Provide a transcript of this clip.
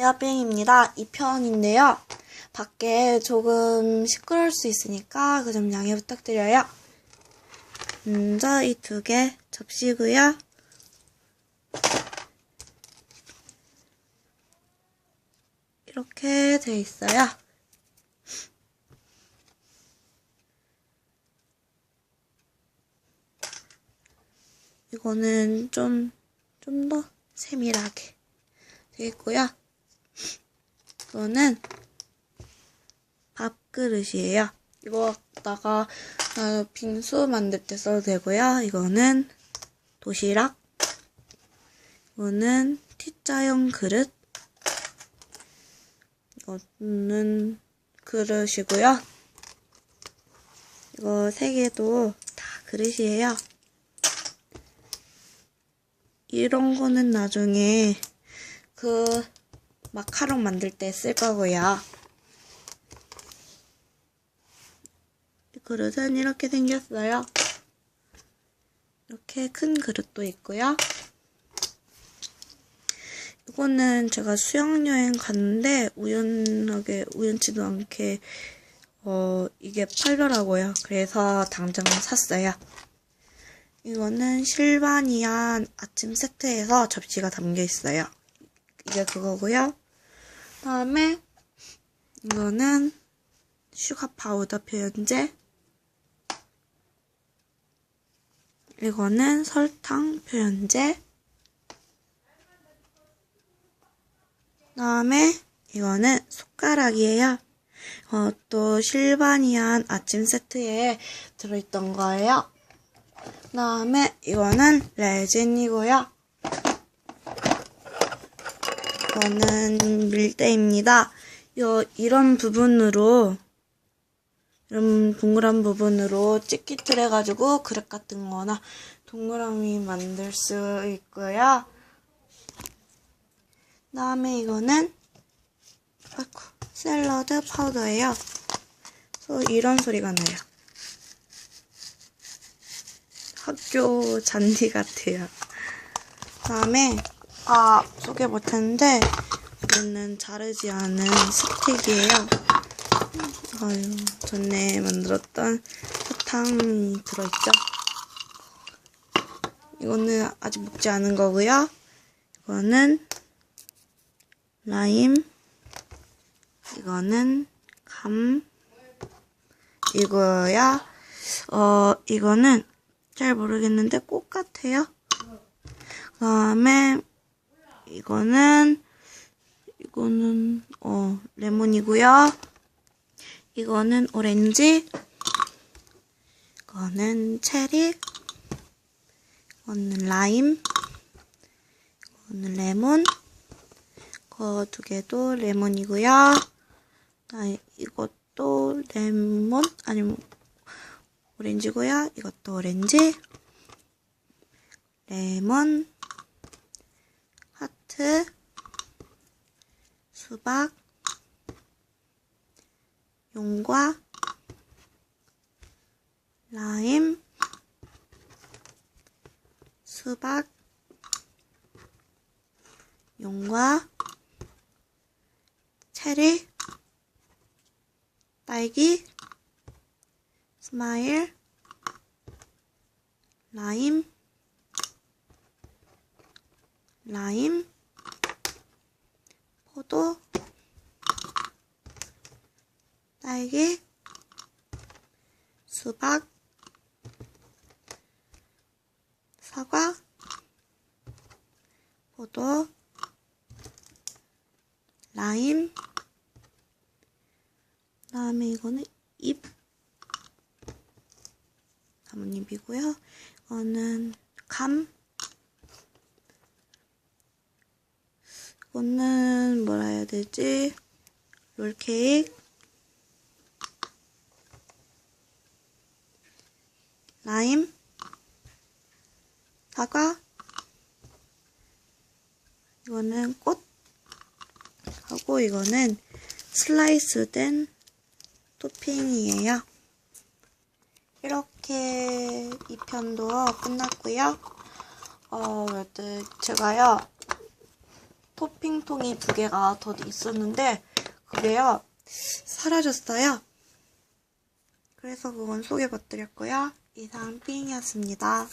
에어빙입니다. 2편인데요. 밖에 조금 시끄러울 수 있으니까 그 점 양해 부탁드려요. 먼저 이 두 개 접시고요. 이렇게 돼 있어요. 이거는 좀, 좀 더 세밀하게 되어 있고요. 이거는 밥그릇이에요. 이거 갖다가 어, 빙수 만들 때 써도 되고요. 이거는 도시락. 이거는 T자형 그릇. 이거는 그릇이고요. 이거 세 개도 다 그릇이에요. 이런 거는 나중에 그 마카롱 만들 때 쓸 거고요. 이 그릇은 이렇게 생겼어요. 이렇게 큰 그릇도 있고요. 이거는 제가 수영여행 갔는데 우연하게 우연치도 않게 어 이게 팔더라고요. 그래서 당장 샀어요. 이거는 실바니안 아침 세트에서 접시가 담겨 있어요. 이게 그거고요. 다음에 이거는 슈가 파우더 표현제. 이거는 설탕 표현제. 다음에 이거는 숟가락이에요. 어, 또 실바니안 아침 세트에 들어있던 거예요. 다음에 이거는 레진이고요. 이거는 밀대입니다. 요 이런 부분으로 이런 동그란 부분으로 찍기 틀 해가지고 그릇 같은 거나 동그라미 만들 수 있고요. 다음에 이거는 아이고, 샐러드 파우더예요. 그래서 이런 소리가 나요. 학교 잔디 같아요. 다음에 아 소개 못했는데 이거는 자르지 않은 스틱이에요. 아유 전에 만들었던 사탕이 들어있죠. 이거는 아직 먹지 않은 거고요. 이거는 라임, 이거는 감, 이거야. 어 이거는 잘 모르겠는데 꽃 같아요. 그 다음에 이거는 이거는 어 레몬이고요. 이거는 오렌지. 이거는 체리. 이거는 라임. 이거는 레몬. 이거 두 개도 레몬이고요. 아, 이것도 레몬 아니면 오렌지고요. 이것도 오렌지. 레몬. 하트. 수박. 용과. 라임. 수박. 용과. 체리. 딸기. 스마일, 라임, 라임, 포도, 딸기, 수박, 사과, 포도, 라임, 다음에 이거는 잎, 나뭇잎이고요. 이거는 감. 이거는 뭐라 해야 되지? 롤케이크. 라임. 사과. 이거는 꽃. 하고 이거는 슬라이스 된 토핑이에요. 이렇게 2편도 끝났고요. 어, 여튼 제가요. 토핑통이 두 개가 더 있었는데 그게요 사라졌어요. 그래서 그건 소개해드렸고요. 이상 삥이었습니다.